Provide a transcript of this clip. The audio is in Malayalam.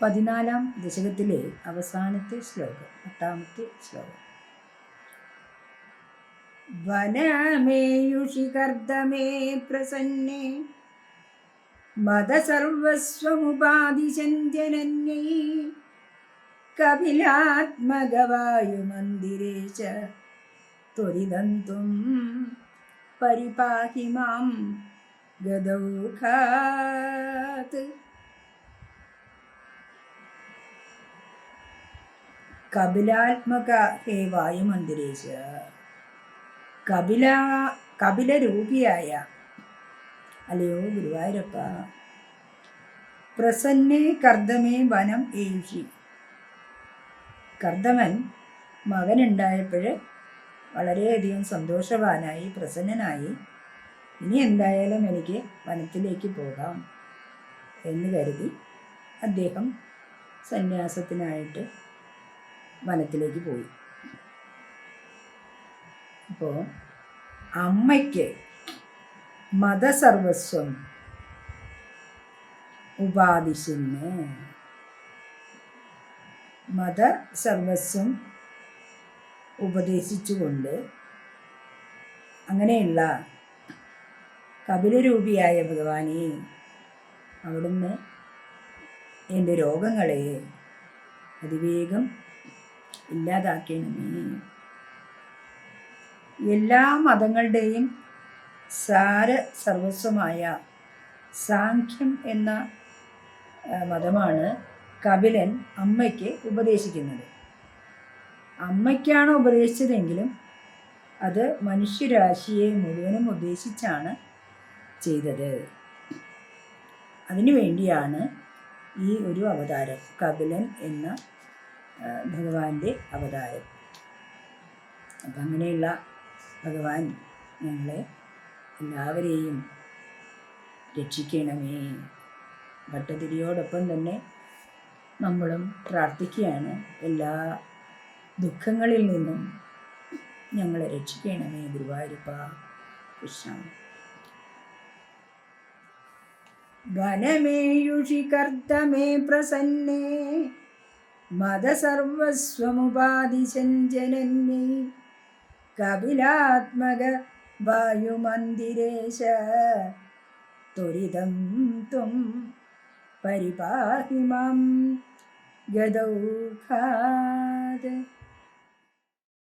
പതിനാലാം ദശകത്തിലെ അവസാനത്തെ ശ്ലോകം എട്ടാമത്തെ ശ്ലോകം. വനമേയുഷി കർദ്ദമേ പ്രസന്നേ മതസർവസ്വമുപാധിശഞ്ജനന്യൈ കപിലാത്മകവായുമന്ദിരേ ച ത്വരിതന്തും പരിപാഹി മാം ഗദൗഖാത് കപിലാത്മക ഹേ വായുമന്ദിരേശ കപില കപിലരൂപിയായ അല്ലയോ ഗുരുവായൂരപ്പ പ്രസന്നേ കർദ്ദമേ വനം ഏഷി കർദ്ദമൻ മകനുണ്ടായപ്പോൾ വളരെയധികം സന്തോഷവാനായി പ്രസന്നനായി ഇനി എന്തായാലും എനിക്ക് വനത്തിലേക്ക് പോകാം എന്ന് കരുതി അദ്ദേഹം സന്യാസത്തിനായിട്ട് വനത്തിലേക്ക് പോയി. അപ്പോൾ അമ്മയ്ക്ക് മതസർവസ്വം ഉപാധിശന് മതസർവസ്വം ഉപദേശിച്ചുകൊണ്ട് അങ്ങനെയുള്ള കപിലരൂപിയായ ഭഗവാനെ അവിടുന്ന് എന്റെ രോഗങ്ങളെ അതിവേഗം ഇല്ലാതാക്കണമേ എല്ലാ മതങ്ങളുടെയും സാര സർവസ്വമായ സാഖ്യം എന്ന മതമാണ് കപിലൻ അമ്മയ്ക്ക് ഉപദേശിക്കുന്നത്. അമ്മയ്ക്കാണ് ഉപദേശിച്ചതെങ്കിലും അത് മനുഷ്യരാശിയെ മുഴുവനും ഉദ്ദേശിച്ചാണ് ചെയ്തത്. അതിനു വേണ്ടിയാണ് ഈ ഒരു അവതാരം കപിലൻ എന്ന ഭഗവാന്റെ അവതാരം. അപ്പം അങ്ങനെയുള്ള ഭഗവാൻ ഞങ്ങളെ എല്ലാവരെയും രക്ഷിക്കണമേ. ഭട്ടതിരിയോടൊപ്പം തന്നെ നമ്മളും പ്രാർത്ഥിക്കുകയാണ്. എല്ലാ ദുഃഖങ്ങളിൽ നിന്നും ഞങ്ങളെ രക്ഷിക്കണമേ ഗുരുവായൂരപ്പ കൃഷ്ണ. വനമേയുഷി കർത്തമേ പ്രസന്നേ. മതസർവസ്വമുപാധിശഞ്ജനന്യൈ കപിലാത്മക വായുമന്ദിരേശ ത്വരിതം ത്വം പരിപാഹി മാം ഗദൗഖാത്